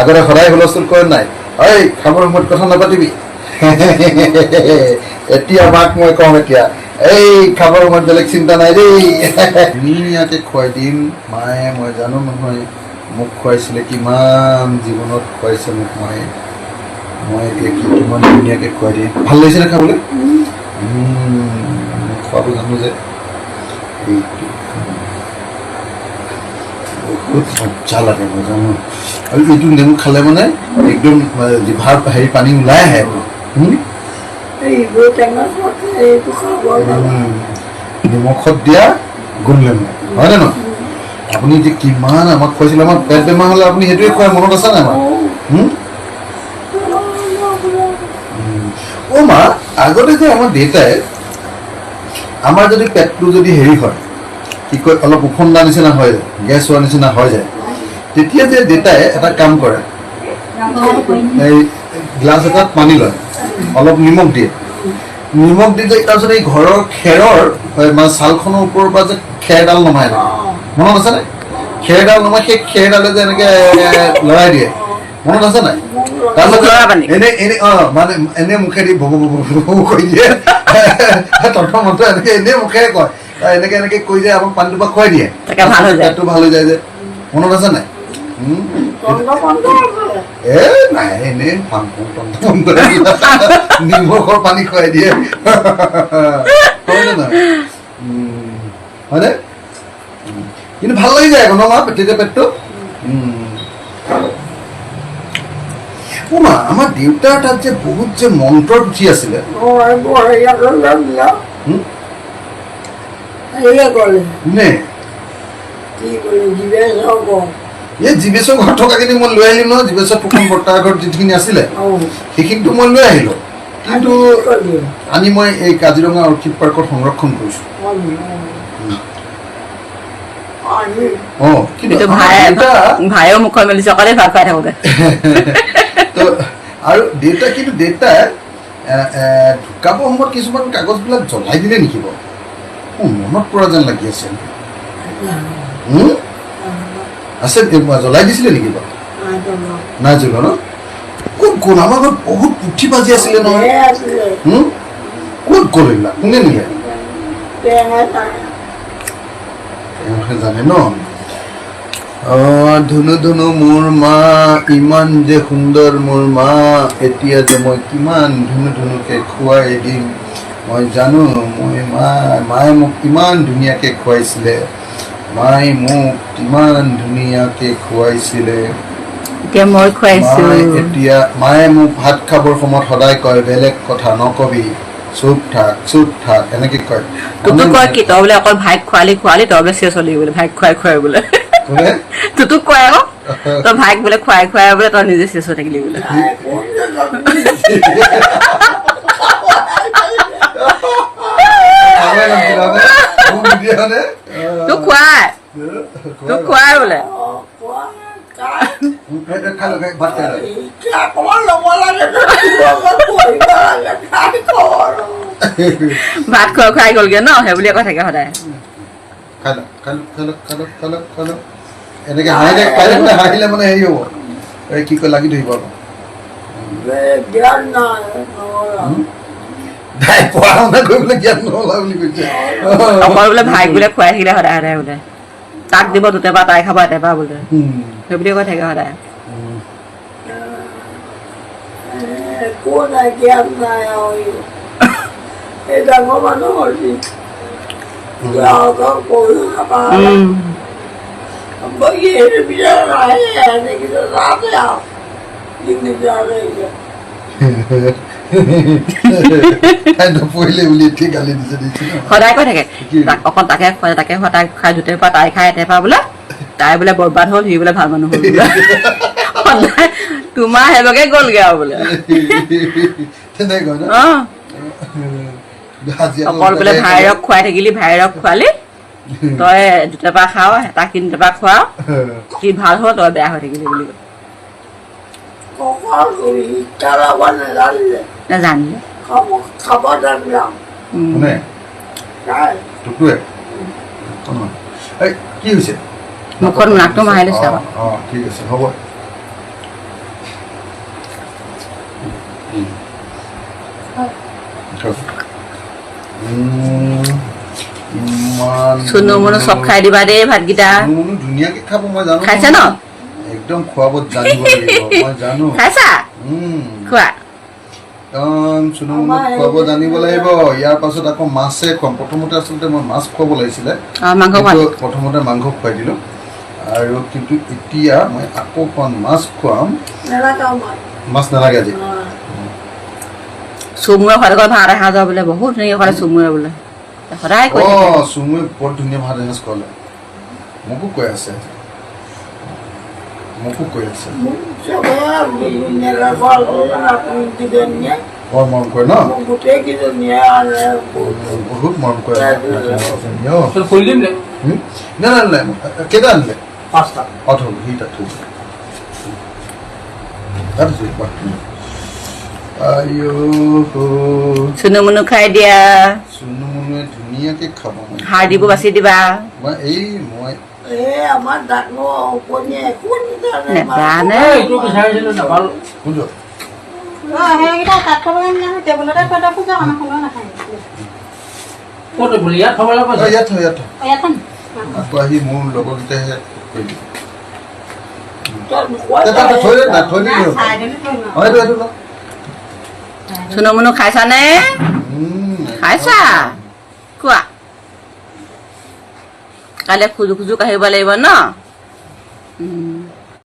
আগতে সদায় হুলস্থুল কৰে নাই? ঐ খাবৰ সময়ত কথা নাপাতিবি। এতিয়া মাক মই কওঁ এতিয়া। এই খাবৰ সময়ত বেলেগ চিন্তা নাই দেই। ধুনীয়াকৈ খুৱাই দিম। মায়ে, মই জানো নহয়, মোক খুৱাইছিলে কিমান জীৱনত খুৱাইছে মোক মায়ে। মই এতিয়া কিমান ধুনীয়াকৈ খুৱাই দিয়ে ভালো লাগিছেনে খাবলৈ? খোৱাটো জানো যে। এইটো মজা লাগে আৰু এইটো নেমু খালে মানে একদম জিভাৰ হেৰি পানী ওলাই আহে। নিমখত দিয়া গোল নেমু হয়নে নহয়? আপুনি যে কিমান আমাক খুৱাইছিলে আমাৰ পেট বেমাৰ হ'লে আপুনি সেইটোৱে খুৱাই মনত আছে নাই আমাৰ? অ' মা আগতে যে আমাৰ দেউতাই আমাৰ যদি পেটটো যদি হেৰি হয় কি কয় অলপ উফন্দা নিচিনা হয় যায় গেছ হোৱা নিচিনা হৈ যায়। তেতিয়া যে দেউতাই এটা কাম কৰে এই গ্লাছ এটাত পানী লয় অলপ নিমখ দিয়ে। নিমখ দি যে তাৰপিছত এই ঘৰৰ খেৰৰ মানে ছালখনৰ ওপৰৰ পৰা যে খেৰডাল নমাই মনত আছে নাই খেৰডাল নমাই সেই খেৰডালে যে এনেকে লৰাই দিয়ে। মনত আছে নাই। এনে এনে অ মানে এনে মুখেদি ভগু ভগু ভগু ভগু কৰি দিয়ে। তথ্য মন্ত্ৰ এনেকে এনে মুখেৰে কয়। এনেকে এনেকে কৈ যায় আমাক পানীটোৰ পৰা খুৱাই দিয়ে। তাকে ভালো হৈ যায়। পেটটো ভালো হৈ যায় যে। মনত আছে নাই? এ নাই এনেই নিমখৰ পানী খুৱাই দিয়ে। হয়নে নহয়? হয়নে? কিন্তু ভালো লাগি যায় আকৌ ন মা তেতিয়া পেটটো? উম। অ মা আমাৰ দেউতাৰ তাত যে বহুত যে মন্ত্ৰৰ পুথি আছিলে অ এইবোৰ হেৰিয়াত লৈ দিলা হুম? হেৰিয়ে ক'লে নে। এই জীৱেশ্বৰ ঘৰত থকাখিনি মই লৈ আহিলো নহয় জীৱেশ্বৰ ফুকন বৰ্তাৰ ঘৰত যিখিনি আছিলে সেইখিনিতো মই লৈ আহিলো। কিন্তু আনি মই এই কাজিৰঙা অৰ্কিড পাৰ্কত সংৰক্ষণ কৰিছো। অ। মুখত ভাত খাই থাকোতে আৰু দেউতা কিন্তু দেউতাই ঢুকাব সময়ত কিছুমান কাগজবিলাক জ্বলাই দিলে নেকি বাৰু? মনত পৰা যেন লাগি আছে? আছে জ্বলাই দিছিলে নেকি বাৰু? নাই জ্বলোৱা ন? ক'ত গ'ল? আমাৰ ঘৰত বহুত পুথি বাজি আছিলে নহয়? ক'ত গ'ল এইবিলাক? কোনে টেঙা জানে। ন? ধুনু ধুনু মোৰ মা ইমান যে সুন্দৰ মোৰ মা এতিয়া যে মই কিমান ধুনু ধুনুকে খুৱাই দিম। মই জানো মই মা মায়ে মোক কিমান ধুনীয়াকৈ খুৱাইছিলে। মায়ে মোক কিমান ধুনীয়াকৈ খুৱাইছিলে। এতিয়া মই খুৱাইছো। মায়ে এতিয়া মায়ে মোক ভাত খাবৰ সময়ত সদায় কয় বেলেগ কথা নকবি। চুপ থাক চুপ থাক এনেকে কয়। তোতো কয় কি তই বোলে অকল ভাইক খোৱালি খোৱালি তই বোলে চিঞৰ চলি বোলে ভাইক খুৱাই খুৱাই বোলে? তোতো কয় আকৌ। তই ভাইক বোলে খুৱাই খুৱাই বোলে তই নিজে চিঞৰ থাকিলি বোলে খাবই নাছিল হয়নে? মোক নিদিয়ে হয়নে? তোক খুৱাই তোক খুৱাই বোলে এই খাই লওক, এই ভাত খাই খুৱাই গ'লগে ন সেই বুলিয়ে কৈ থাকে সদায়। এনেকে হাঁহিলে খাই হাঁহিলে মানে হেৰি হ'ব এই কি কয় লাগি ধৰিব আকৌ কৰিবলৈ জ্ঞান নহ'লা বুলি কৈছে অকল বোলে ভাইক বোলে খুৱাই থাকিলে সদায় সদায় বোলে। তাক দিব দুটেপা তাই খাব এটেপা বোলে। সেই বুলিয়ে কৈ থাকে সদায়। ডাঙৰ মানুহ সেইটো বিচাৰ বৰবাদ হল সি বোলে ভাল মানুহ তোমাৰ সেইভাগে গলগে আৰু বোলে। অকল বোলে ভাইৰক খুৱাই থাকিলি ভাইৰক খোৱালি তই দুটাৰপৰা খাৱ এটা কিনটাৰপৰা খোৱাও সি ভাল হল তই বেয়া হৈ থাকিলি বুলি কলে না জানি। খাবার রাখলাম। কি হয়েছে? মুখর নাট্য মাহাইলে সাবা ঠিক আছে হ'ব চুনু চব খাই দিবা দেই ভাতকেইটা ধুনীয়াকে খাব মই জানো? খাইছা ন? একদম খোৱাব জানিব জানো? খাইছা? খোৱা একদম চুনু মুনুক আমাৰ খুৱাব জানিব লাগিব। ইয়াৰ পাছত আকৌ মাছে খুৱাম। প্ৰথমতে আচলতে মই মাছ খুৱাব লাগিছিলে। প্ৰথমতে মাংস খুৱাই দিলোঁ। আৰু কিন্তু এতিয়া মই আকৌ অকণ মাছ খুৱাম। মাছ নালাগে আজি। অঁ। চুমুৰে খোৱাটো ভাত এসাঁজ বোলে বহুত ধুনীয়াকৈ খোৱালে চুমুৰে বোলে। সদায় কৈ থাকে। অঁ চুমুৱে বৰ ধুনীয়া ভাত এসাঁজ খুৱালে। মোকো কৈ আছে মোকো কৈ আছে মোক চবে নেলাগোৱা আপুনি দুজনীয়ে বৰ মৰম কৰে ন বহুত মৰম কৰে নাই নাই নাই কেইটা আনিলে পাঁচটা অঁ থ'লো সি তাত থৈ দিলে। তাত থৈছোঁ, বাহ। আইঅ' চুনু মুনু খাই দিয়া চুনু মুনুৱে ধুনীয়াকে খাব মানে সাৰ দিব বাচি দিবা মই এই মই দে না খাইছানে? খাইছা? কোৱা। কাইলৈ খোজো খোজো কাঢ়িব লাগিব ন উম।